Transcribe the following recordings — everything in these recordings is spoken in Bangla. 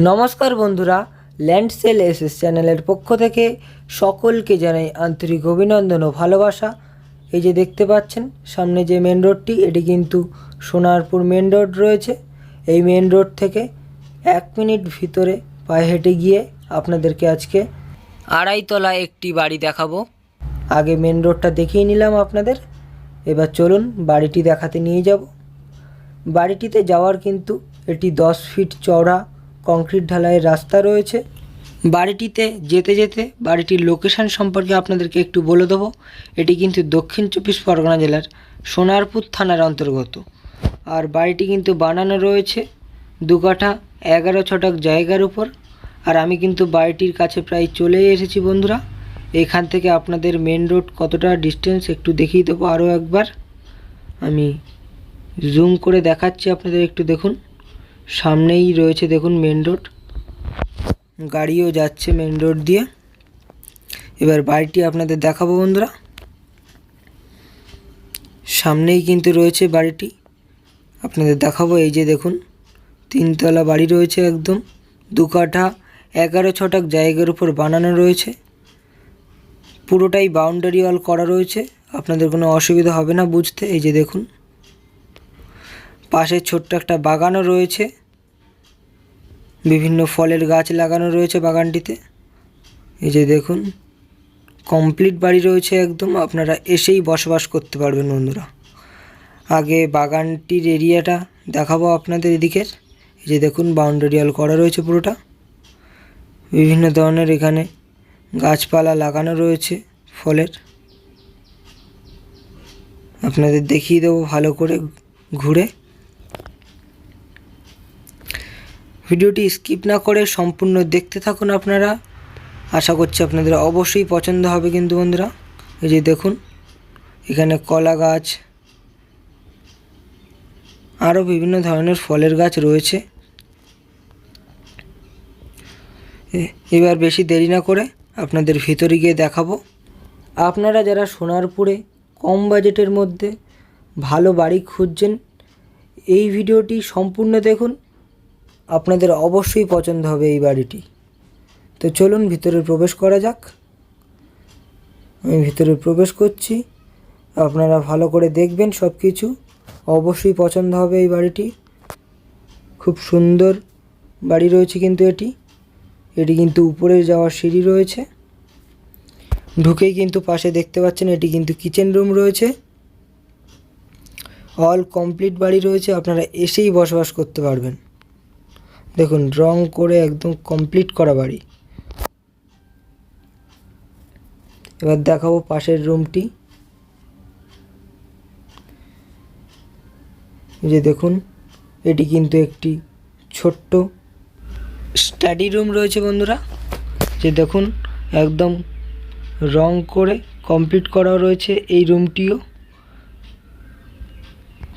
নমস্কার বন্ধুরা, ল্যান্ড সেল এসএস চ্যানেলের পক্ষ থেকে সকলকে জানাই আন্তরিক অভিনন্দন ও ভালোবাসা। এই যে দেখতে পাচ্ছেন, সামনে যে মেন রোডটি এটি কিন্তু সোনারপুর মেন রোড রয়েছে। এই মেন রোড থেকে এক মিনিট ভিতরে পায়ে হেঁটে গিয়ে আপনাদেরকে আজকে আড়াইতলা একটি বাড়ি দেখাবো। আগে মেন রোডটা দেখিয়ে নিলাম আপনাদের। এবার চলুন বাড়িটি দেখাতে নিয়ে যাব। বাড়িটিতে যাওয়ার কিন্তু এটি দশ ফিট চওড়া কংক্রিট ঢালাইয়ের রাস্তা রয়েছে। বাড়িটিতে যেতে যেতে বাড়িটির লোকেশন সম্পর্কে আপনাদেরকে একটু বলে দেবো। এটি কিন্তু দক্ষিণ চব্বিশ পরগনা জেলার সোনারপুর থানার অন্তর্গত। আর বাড়িটি কিন্তু বানানো রয়েছে দু কাঠা এগারো ছটাক জায়গার উপর। আর আমি কিন্তু বাড়িটির কাছে প্রায় চলে এসেছি বন্ধুরা। এখান থেকে আপনাদের মেন রোড কতটা ডিস্টেন্স একটু দেখিয়ে দেবো আরও একবার। আমি জুম করে দেখাচ্ছি আপনাদের একটু দেখুন। সামনেই রয়েছে দেখুন মেন রোড গাড়িও যাচ্ছে মেন রোড দিয়ে। এবার বাড়িটি আপনাদের দেখাবো বন্ধুরা। সামনেই কিন্তু রয়েছে বাড়িটি। আপনাদের দেখাবো এই যে দেখুন, তিনতলা বাড়ি রয়েছে একদম। দু কাঠা, এগারো ছটাক জায়গার উপর বানানো রয়েছে। পুরোটাই বাউন্ডারি ওয়াল করা রয়েছে। আপনাদের কোনো অসুবিধা হবে না বুঝতে। এই যে দেখুন পাশে ছোট্ট একটা বাগানও রয়েছে। বিভিন্ন ফলের গাছ লাগানো রয়েছে বাগানটিতে। এই যে দেখুন কমপ্লিট বাড়ি রয়েছে একদম। আপনারা এসেই বসবাস করতে পারবেন বন্ধুরা। আগে বাগানটির এরিয়াটা দেখাবো আপনাদের এদিকের। এই যে দেখুন বাউন্ডারি ওয়াল করা রয়েছে পুরোটা। বিভিন্ন ধরনের এখানে গাছপালা লাগানো রয়েছে ফলের। আপনাদের দেখিয়ে দেবো ভালো করে ঘুরে। ভিডিওটি স্কিপ না করে সম্পূর্ণ দেখতে থাকুন আপনারা। আশা করছি আপনাদের অবশ্যই পছন্দ হবে কিন্তু বন্ধুরা। এই যে দেখুন, এখানে কলা গাছ আরও বিভিন্ন ধরনের ফলের গাছ রয়েছে। এবার বেশি দেরি না করে আপনাদের ভিতরে গিয়ে দেখাবো। আপনারা যারা সোনারপুরে কম বাজেটের মধ্যে ভালো বাড়ি খুঁজছেন, এই ভিডিওটি সম্পূর্ণ দেখুন। আপনাদের অবশ্যই পছন্দ হবে এই বাড়িটি। তো চলুন ভিতরে প্রবেশ করা যাক। আমি ভিতরে প্রবেশ করছি। আপনারা ভালো করে দেখবেন সব কিছু অবশ্যই পছন্দ হবে এই বাড়িটি। খুব সুন্দর বাড়ি রয়েছে কিন্তু এটি। এটি কিন্তু উপরে যাওয়ার সিঁড়ি রয়েছে। ঢুকেই কিন্তু পাশে দেখতে পাচ্ছেন এটি কিন্তু কিচেন রুম রয়েছে। অল কমপ্লিট বাড়ি রয়েছে। আপনারা এসেই বসবাস করতে পারবেন। দেখুন, রং করে একদম কমপ্লিট করা বাড়ি। এবার দেখাবো পাশের রুমটি যে দেখুন, এটি কিন্তু একটি ছোট্ট স্টাডি রুম রয়েছে বন্ধুরা। যে দেখুন, একদম রং করে কমপ্লিট করা রয়েছে এই রুমটিও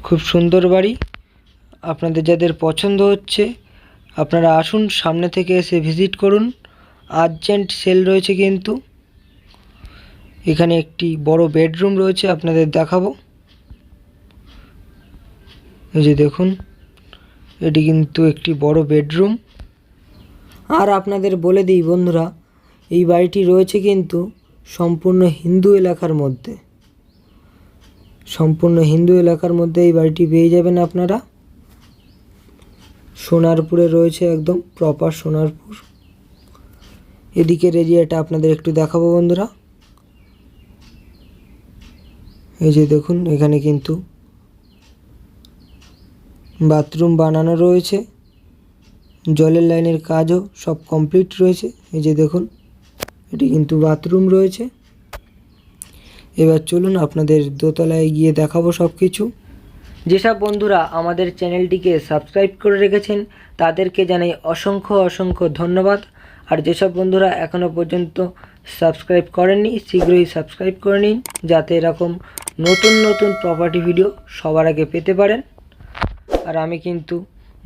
খুব সুন্দর বাড়ি। আপনাদের যাদের পছন্দ হচ্ছে আপনারা আসুন, সামনে থেকে এসে ভিজিট করুন। আর্জেন্ট সেল রয়েছে কিন্তু। এখানে একটি বড় বেডরুম রয়েছে, আপনাদের দেখাবো। এই যে দেখুন, এটি কিন্তু একটি বড় বেডরুম আর আপনাদের বলে দিই বন্ধুরা, এই বাড়িটি রয়েছে কিন্তু সম্পূর্ণ হিন্দু এলাকার মধ্যে। সম্পূর্ণ হিন্দু এলাকার মধ্যে এই বাড়িটি পেয়ে যাবেন আপনারা। সোনারপুরে রয়েছে একদম প্রপার সোনারপুর। এদিকের এরিয়াটা আপনাদের একটু দেখাবো বন্ধুরা। এই যে দেখুন, এখানে কিন্তু বাথরুম বানানো রয়েছে। জলের লাইনের কাজও সব কমপ্লিট রয়েছে। এই যে দেখুন, এটি কিন্তু বাথরুম রয়েছে। এবার চলুন আপনাদের দোতলায় গিয়ে দেখাবো সব কিছু যেসব বন্ধুরা আমাদের চ্যানেলটিকে সাবস্ক্রাইব করে রেখেছেন, তাদেরকে জানাই অসংখ্য অসংখ্য ধন্যবাদ। আর যেসব বন্ধুরা এখনও পর্যন্ত সাবস্ক্রাইব করেননি, শীঘ্রই সাবস্ক্রাইব করে নিন, যাতে এরকম নতুন নতুন প্রপার্টি ভিডিও সবার আগে পেতে পারেন। আর আমি কিন্তু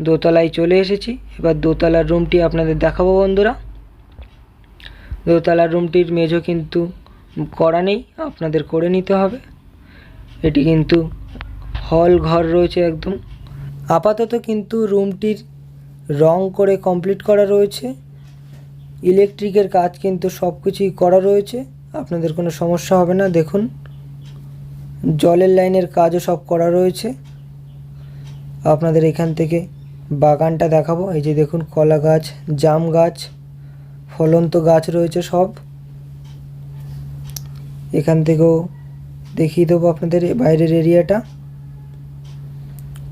দোতলায় চলে এসেছি। এবার দোতলার রুমটি আপনাদের দেখাবো বন্ধুরা। দোতলার রুমটির মেঝো কিন্তু করা নেই, আপনাদের করে নিতে হবে। এটি কিন্তু হল ঘর রয়েছে একদম। আপাতত কিন্তু রুমটির রং করে কমপ্লিট করা রয়েছে। ইলেকট্রিকের কাজ কিন্তু সব কিছুই করা রয়েছে। আপনাদের কোনো সমস্যা হবে না, দেখুন। জলের লাইনের কাজও সব করা রয়েছে। আপনাদের এখান থেকে বাগানটা দেখাবো। এই যে দেখুন, কলা গাছ, জাম গাছ, ফলন্ত গাছ রয়েছে সব। এখান থেকেও দেখিয়ে দেবো আপনাদের বাইরের এরিয়াটা।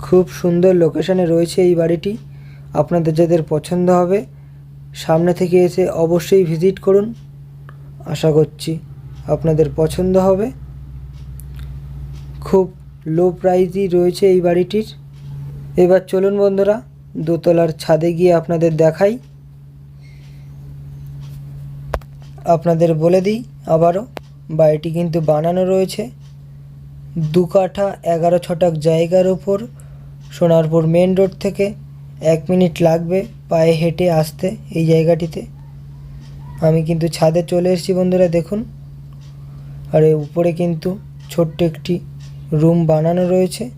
খুব সুন্দর লোকেশানে রয়েছে এই বাড়িটি। আপনাদের যাদের পছন্দ হবে, সামনে থেকে এসে অবশ্যই ভিজিট করুন। আশা করছি আপনাদের পছন্দ হবে। খুব লো প্রাইজই রয়েছে এই বাড়িটির। এবার চলুন বন্ধুরা, দোতলার ছাদে গিয়ে আপনাদের দেখাই। আপনাদের বলে দিই আবারও, বাড়িটি কিন্তু বানানো রয়েছে। দু কাঠা এগারো ছটাক জায়গার ওপর সোনারপুর মেন রোড থেকে এক মিনিট লাগবে পায়ে হেঁটে আসতে এই জায়গাটিতে। আমি কিন্তু ছাদে চলে এসেছি বন্ধুরা, দেখুন। আর এর উপরে কিন্তু ছোট্ট একটি রুম বানানো রয়েছে।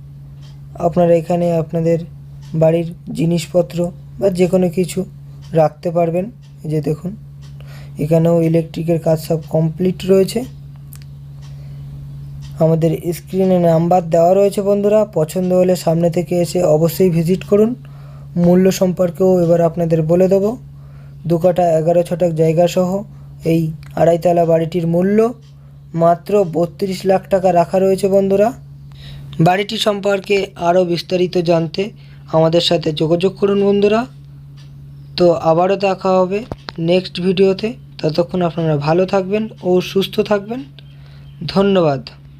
আপনারা এখানে আপনাদের বাড়ির জিনিসপত্র বা যে কোনো কিছু রাখতে পারবেন। এই যে দেখুন, এখানেও ইলেকট্রিকের কাজ সব কমপ্লিট রয়েছে। আমাদের স্ক্রিনে নাম্বার দেওয়া রয়েছে বন্ধুরা। পছন্দ হলে সামনে থেকে এসে অবশ্যই ভিজিট করুন। মূল্য সম্পর্কেও এবার আপনাদের বলে দেবো। দু কাটা এগারো ছটাক জায়গা সহ এই আড়াইতলা বাড়িটির মূল্য মাত্র বত্রিশ লাখ টাকা রাখা রয়েছে বন্ধুরা। বাড়িটি সম্পর্কে আরও বিস্তারিত জানতে আমাদের সাথে যোগাযোগ করুন বন্ধুরা। তো আবারও দেখা হবে নেক্সট ভিডিওতে। ততক্ষণ আপনারা ভালো থাকবেন ও সুস্থ থাকবেন। ধন্যবাদ।